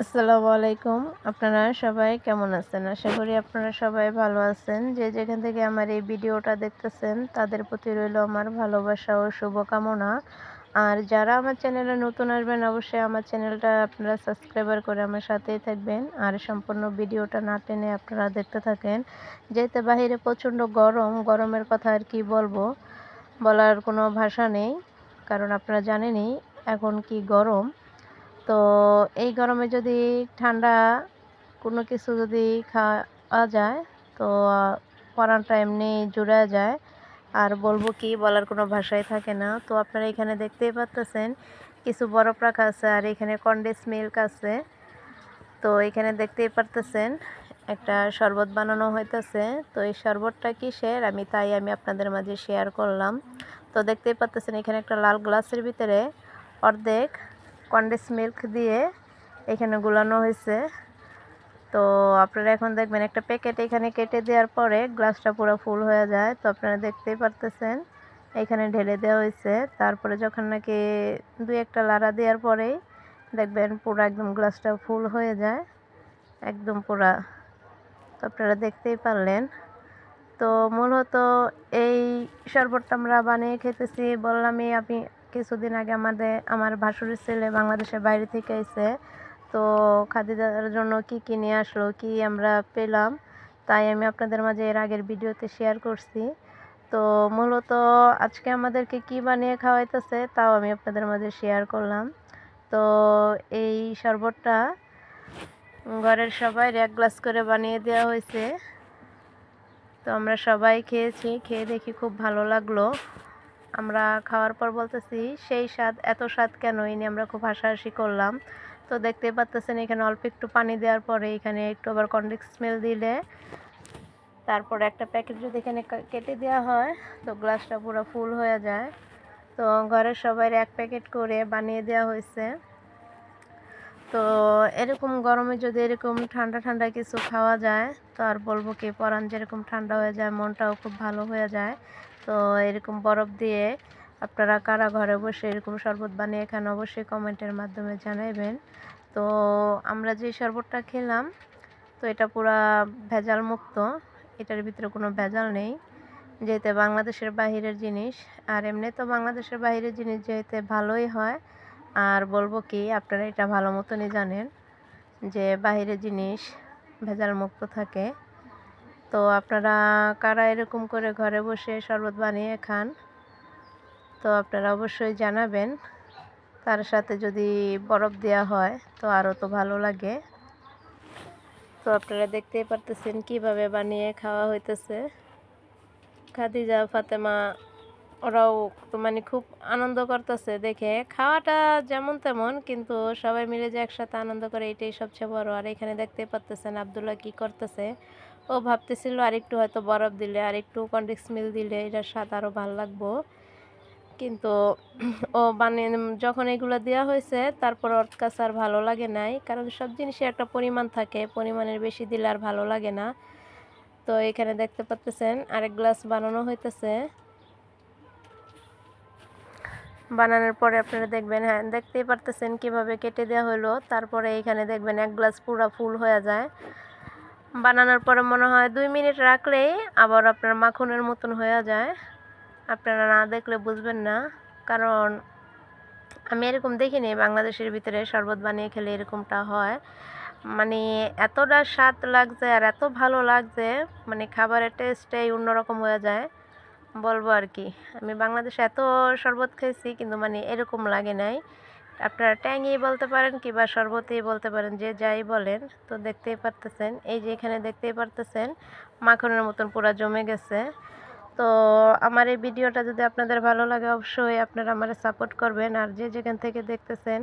আসসালামু আলাইকুম। আপনারা সবাই কেমন আছেন? আশা করি আপনারা সবাই ভালো আছেন। যে যেখান থেকে আমার এই ভিডিওটা দেখতেছেন, তাদের প্রতি রইল আমার ভালোবাসা ও শুভকামনা। আর যারা আমার চ্যানেলে নতুন আসবেন, অবশ্যই আমার চ্যানেলটা আপনারা সাবস্ক্রাইবার করে আমার সাথেই থাকবেন। আর সম্পূর্ণ ভিডিওটা না টেনে আপনারা দেখতে থাকেন। যেহেতু বাহিরে প্রচণ্ড গরম, গরমের কথা আর কি বলব, বলার কোনো ভাষা নেই, কারণ আপনারা জানেনই এখন কি গরম। তো এই গরমে যদি ঠান্ডা কোনো কিছু যদি খাওয়া যায়, তো পরানটা এমনি জুড়ে যায়। আর বলব কি, বলার কোনো ভাষাই থাকে না। তো আপনারা এখানে দেখতেই পাচ্তেছেন কিছু বরফ রাখা আছে আর এখানে কন্ডেন্স মিল্ক আছে। তো এখানে দেখতেই পারতেছেন, একটা শরবত বানানো হইতেছে। তো এই শরবতটা কিসের? আমি তাই আমি আপনাদের মাঝে শেয়ার করলাম। তো দেখতেই পাচ্তেছেন এখানে একটা লাল গ্লাসের ভিতরে অর্ধেক কন্ডেন্স মিল্ক দিয়ে এখানে গুলানো হয়েছে। তো আপনারা এখন দেখবেন একটা প্যাকেট এখানে কেটে দেওয়ার পরে গ্লাসটা পুরো ফুল হয়ে যায়। তো আপনারা দেখতেই পারতেছেন, এখানে ঢেলে দেওয়া হয়েছে। তারপরে যখন নাকি দুই একটা লাড়া দেওয়ার পরেই দেখবেন পুরো একদম গ্লাসটা ফুল হয়ে যায়। একদম পুরা। তো আপনারা দেখতেই পারলেন। তো মূলত এই শরবতটা আমরা বানিয়ে খেতেছি, বললামই আমি কিছুদিন আগে আমাদের, আমার ভাসুরের ছেলে বাংলাদেশের বাইরে থেকে এসে তো খাদিজার জন্য কি কি নিয়ে আসলো, কি আমরা পেলাম, তাই আমি আপনাদের মাঝে এর আগের ভিডিওতে শেয়ার করছি। তো মূলত আজকে আমাদেরকে কি বানিয়ে খাওয়াইতেছে, তাও আমি আপনাদের মাঝে শেয়ার করলাম। তো এই শরবতটা ঘরের সবাই এক গ্লাস করে বানিয়ে দেওয়া হয়েছে। তো আমরা সবাই খেয়েছি, খেয়ে দেখি খুব ভালো লাগল। আমরা খাওয়ার পর বলতেছি, সেই স্বাদ, এত স্বাদ কেন? এই আমরা খুব হাসাহাসি করলাম। তো দেখতে পাচ্তেছেন এখানে অল্প একটু পানি দেওয়ার পরে এখানে একটু আবার কন্ডিক স্মেল দিলে। তারপরে একটা প্যাকেট যদি এখানে কেটে দেওয়া হয়, তো গ্লাসটা পুরো ফুল হয়ে যায়। তো ঘরের সবাই এক প্যাকেট করে বানিয়ে দেওয়া হয়েছে। তো এরকম গরমে যদি এরকম ঠান্ডা ঠান্ডা কিছু খাওয়া যায়, তো আর বলব কি পরান যেরকম ঠান্ডা হয়ে যায়, মনটাও খুব ভালো হয়ে যায়। তো এরকম বরফ দিয়ে আপনারা কারা ঘরে বসে এরকম শরবত বানিয়ে খান অবশ্যই কমেন্টের মাধ্যমে জানাবেন তো আমরা যে শরবতটা খেলাম, তো এটা পুরা ভেজাল মুক্ত, এটার ভিতরে কোনো ভেজাল নেই। যেহেতু বাংলাদেশের বাহিরের জিনিস, আর এমনি তো বাংলাদেশের বাহিরের জিনিস যেহেতু ভালোই হয়, আর বলব কি, আপনারা এটা ভালো মতনই জানেন যে বাহিরের জিনিস ভেজাল মুক্ত থাকে। তো আপনারা কারা এরকম করে ঘরে বসে শরবত বানিয়ে খান, তো আপনারা অবশ্যই জানাবেন। তার সাথে যদি বরফ দেওয়া হয়, তো আরও তো ভালো লাগে। তো আপনারা দেখতেই পারতেছেন কীভাবে বানিয়ে খাওয়া হইতেছে। খাদিজা, ফাতেমা, ওরাও তো মানে খুব আনন্দ করতেছে দেখে। খাওয়াটা যেমন তেমন, কিন্তু সবাই মিলে যে একসাথে আনন্দ করে, এটাই সবচেয়ে বড়। আর এখানে দেখতে পারতেছেন আবদুল্লাহ কি করতেছে। ও ভাবতেছিল আরেকটু হয়তো বরফ দিলে আর একটু কন্ডিক্স মিল দিলে এটার স্বাদ আরও ভালো লাগবো। কিন্তু ও বানিয়ে, যখন এগুলো দেওয়া হয়েছে, তারপর ওর কাছে আর ভালো লাগে নাই, কারণ সব জিনিসের একটা পরিমাণ থাকে, পরিমাণের বেশি দিলে আর ভালো লাগে না। তো এখানে দেখতে পাচ্তেছেন, আরেক গ্লাস বানানো হইতেছে। বানানোর পরে আপনারা দেখবেন হ্যাঁ দেখতেই পারতেছেন কীভাবে কেটে দেওয়া হলো তারপরে এখানে দেখবেন এক গ্লাস পুরো ফুল হয়ে যায়। বানানোর পরে মনে হয় দুই মিনিট রাখলেই আবার আপনার মাখনের মতন হয়ে যায়। আপনারা না দেখলে বুঝবেন না, কারণ আমি এরকম দেখিনি বাংলাদেশের ভিতরে শরবত বানিয়ে খেলে এরকমটা হয়। মানে এতটা স্বাদ লাগছে আর এত ভালো লাগছে মানে খাবারের টেস্টটাই অন্যরকম হয়ে যায়, বলব আর কি। আমি বাংলাদেশে এত শরবত খেয়েছি, কিন্তু মানে এরকম লাগে নাই। আপনারা ট্যাঙিয়ে বলতে পারেন কিংবা শরবতেই বলতে পারেন, যে যাই বলেন, তো দেখতেই পারতেছেন। এই যে এখানে দেখতেই পারতেছেন, মাখনের মতন পুরো জমে গেছে। তো আমার এই ভিডিওটা যদি আপনাদের ভালো লাগে, অবশ্যই আপনারা আমার সাপোর্ট করবেন। আর যে যেখান থেকে দেখতেছেন